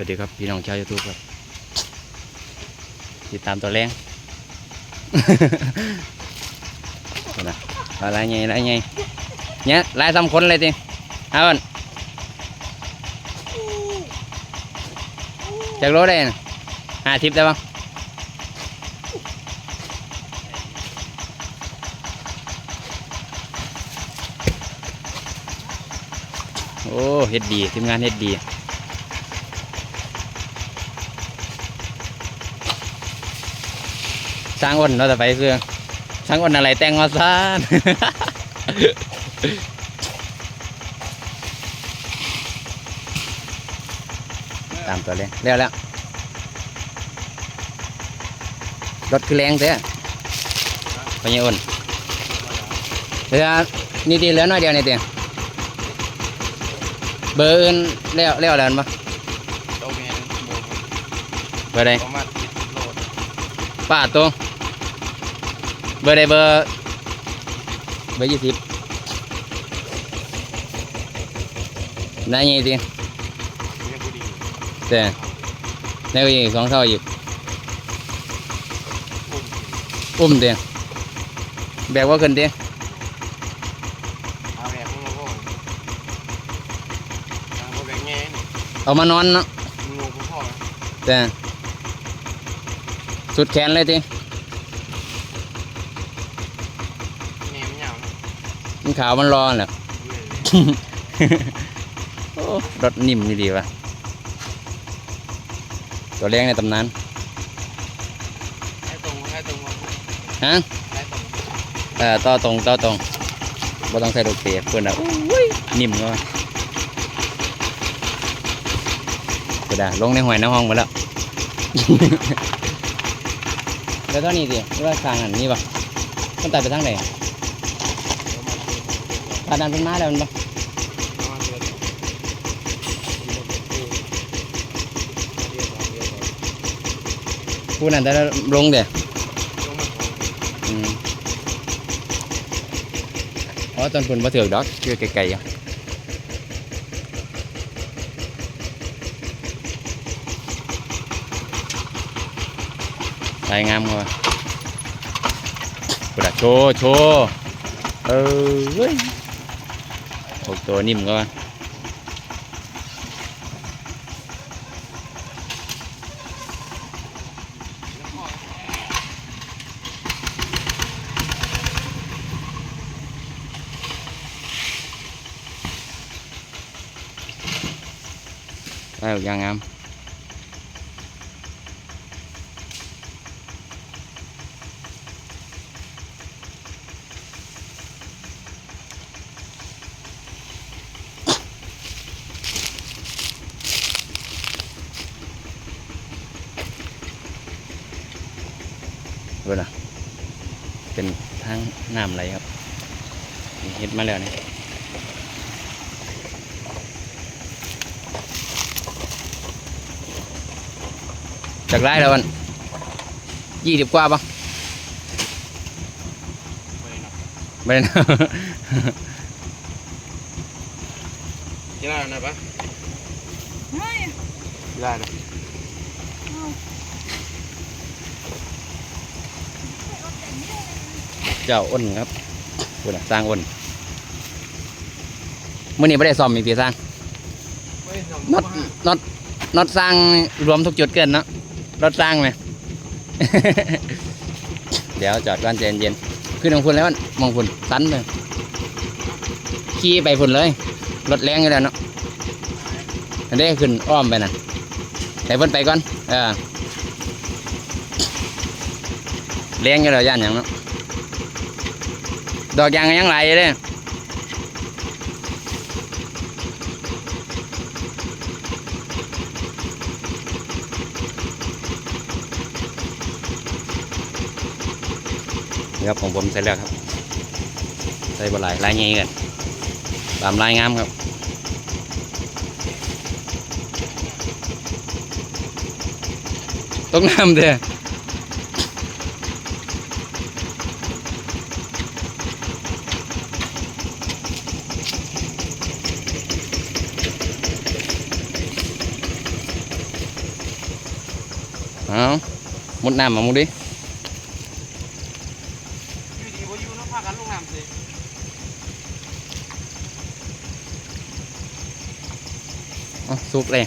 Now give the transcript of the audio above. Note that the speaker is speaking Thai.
วัสดีครับพี่น้องชาวยูทูบครับ ติดตามตัวแรงนะอะไรไงอะไรไงเนี่ยลายทำคนเลยทีเอาก่อนจากรถได้ห้าทิปได้ปะโอ้เฮ็ดดีทีมงานเฮ็ดดี สร้างอ้นเราจะไปเสื้อสร้างอ้นอะไรแต่งมาซ่านตามตัวเลยเร็วแล้วรถคือแรงเสียไปยังอ้นเหลือนี่ดีเหลือน้อยเดียวนี่เดียวเบอร์อื่นเลี้ยวเลี้ยวแล้วมั้ยโตเมนโบเบอร์ใดประมาณสิบโลป้าตัว เบอร์ใดเบอร์เบอร์ยี่สิบได้ยังดียังกูดีแต่แล้วก็อีกสองเท่าอีกอุ้มเดียแบกว่าขึ้นเดียเอาแบบมึงโง่เอาพวกแบบแง่นี่เอามานอนเนาะแต่สุดแขนเลยทีง่ไม่ยาวนะ มันขาวมันรอแหละเว้ยโอ้รถนิ่มนี่ดีว่ะ ตัวแรงในตำนานให้ตรงให้ตรงมาฮะให้ตรงเออต่อตรงต่อตรงบ่ต้องใส่ดอกเตะเพื่อนอะอุ้ยนิ่มก็ก็ได้ลงในหอยในห้องหมดแล้วแล้วตอนนี้ดิว่าทางอันนี้ป่ะมันตัดไปทางไหน ทางนั้นเป็นไม้แล้วมันป่ะประมาณเดือนเดียวเดียวเดียวเดียวผู้นั้นจะลงเดี๋ยลงมาของอืมอ๋อตอนคุณมาถือกดอกคือไกลๆอะสายงามกว่ากูดักโชว์โชว์เออเว้ย หกตัวนิ่มก็ได้ยางงาม เวลาเป็นทางน้ำไหลครับนี่เฮ็ดมาแล้วนี่จากไรแล้วมันยี่สิบกว่าปะเว้ยนะไม่ได้นะกินอะไรหน่อยปะกินอะไรนะ เจ้าอ้นครับคุณสร้างอ้นเมื่อนี้ไม่ได้ซ่อมมีพี่สร้างน็อตน็อตน็อตสร้างรวมทุกจุดเกินเนาะรถสร้างไหมเดี๋ยวจอดก่อนใจเย็นขึ้นของคุณแล้วมันมองคุณสันเลยขี่ไปพุ่นเลยรถแรงอยู่แล้วเนาะอันนี้ขึ้นอ้อมไปน่ะแต่เพิ่นไปก่อนเออแรงอยู่แล้วย่านอย่างเนาะ ดอกยางก็ยังไหลเลยนี่ครับของผมเสร็จแล้วครับ ใส่บะหลายลายงี้กันตามลายงามครับต้องน้ำเด้อ เอามุดน้ำมามุดิอยู่ดีบ่อยู่เนาะพากันลงน้ำสิเอสุกเลย